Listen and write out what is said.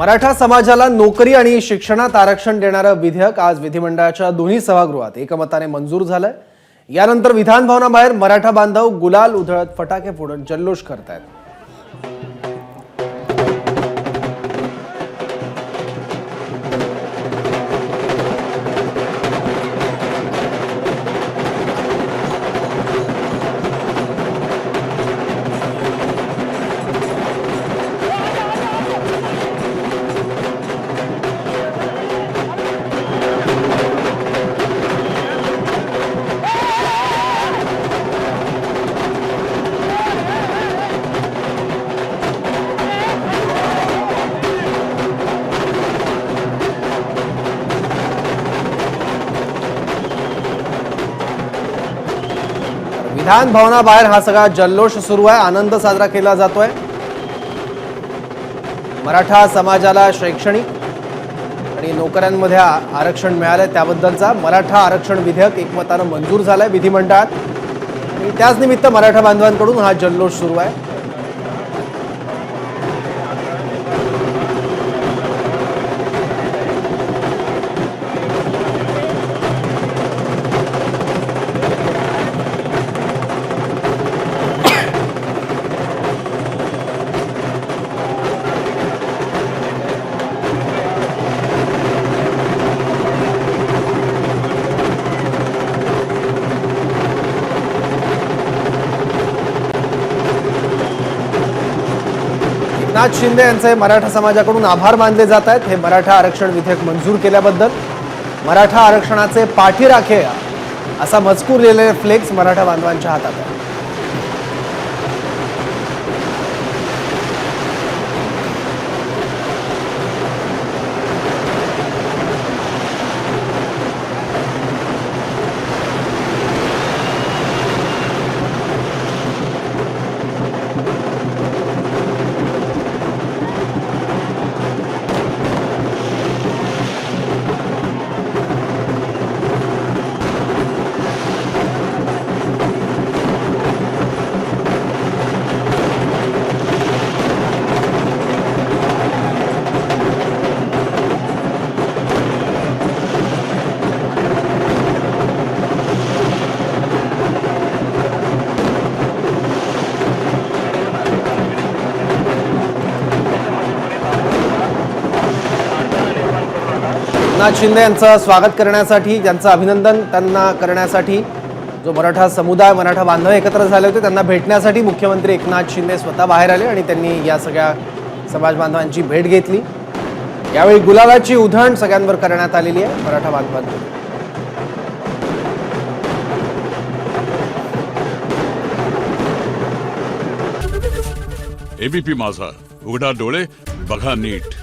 मराठा समाजाला नोकरी आणि शिक्षणात आरक्षण देणारं विधेयक आज विधिमंडळाच्या दोन्ही सभागृहात एकमताने मंजूर झालंय. यानंतर विधान भवनाबाहेर मराठा बांधव गुलाल उधळत फटाके फोडत जल्लोष करतायत. विधान भवनाबाहेर हा सगळा जल्लोष सुरू आहे. आनंद साजरा केला जातोय. मराठा समाजाला शैक्षणिक आणि नोकऱ्यांमध्ये आरक्षण मिळालंय त्याबद्दलचा. मराठा आरक्षण विधेयक एकमतानं मंजूर झालंय विधिमंडळात. आणि त्याच निमित्त मराठा बांधवांकडून हा जल्लोष सुरू आहे. एकनाथ शिंदे यांचे मराठा समाजाकडून आभार मानले जात आहेत. हे मराठा आरक्षण विधेयक मंजूर केल्याबद्दल मराठा आरक्षणाचे पाठीराखे असा मजकूर लिहिलेले फ्लेक्स मराठा बांधवांच्या हातात आहे. एकनाथ शिंदे यांचं स्वागत करण्यासाठी ज्यांचं अभिनंदन त्यांना करण्यासाठी जो मराठा समुदाय मराठा बांधव एकत्र झाले होते त्यांना भेटण्यासाठी मुख्यमंत्री एकनाथ शिंदे स्वतः बाहेर आले आणि त्यांनी या सगळ्या समाज बांधवांची भेट घेतली. यावेळी गुलाबाची उधळण सगळ्यांवर करण्यात आलेली आहे मराठा बांधवांकडून. एबीपी माझा. उघडा डोळे बघा नीट.